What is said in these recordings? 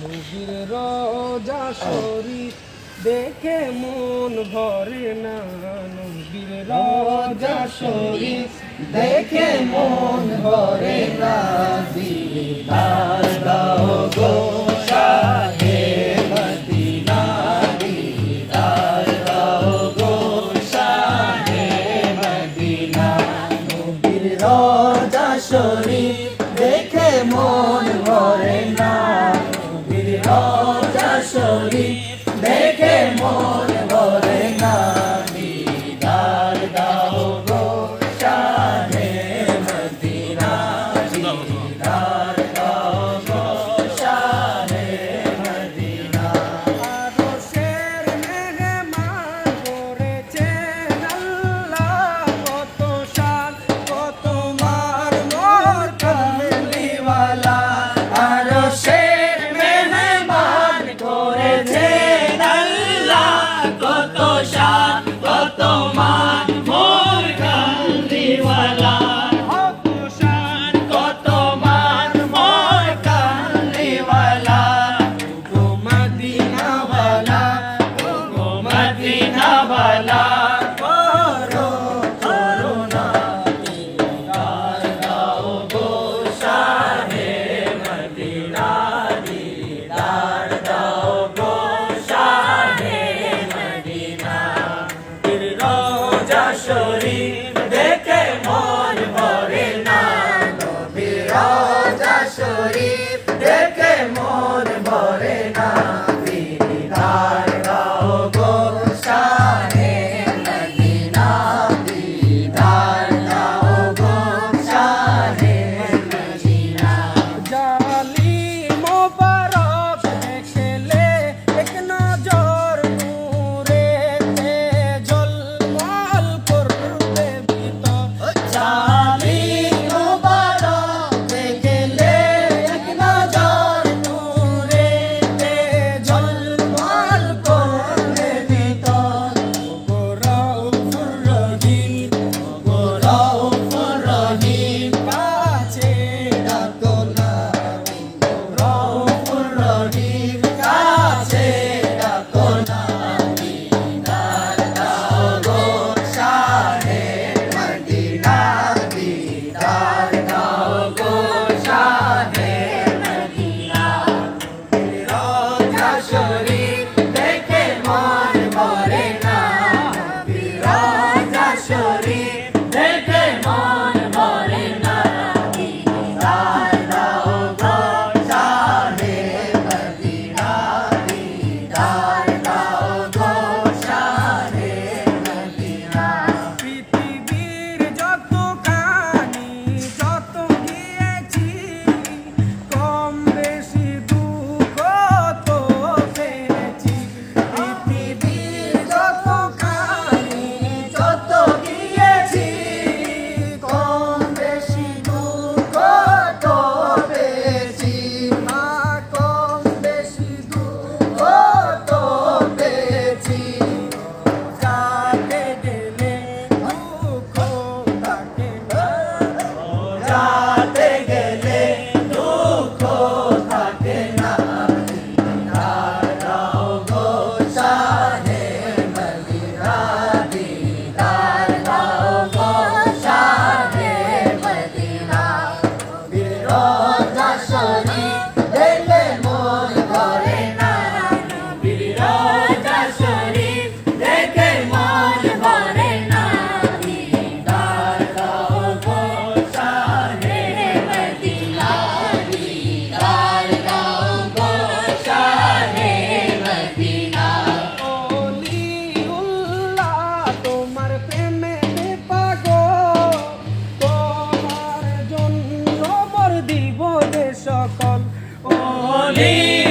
মুভির রোজা শরীফ দেখে মন ভরে না। নবীর রোজা শরীফ দেখে মন ভরে না। সদাশরী Oh. সকল। ওলি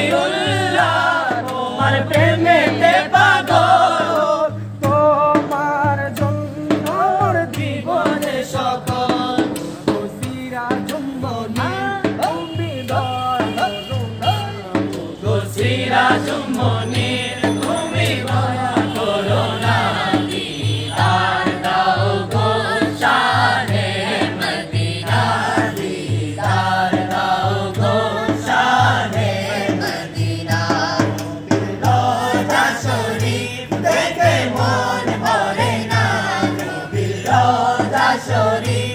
তরি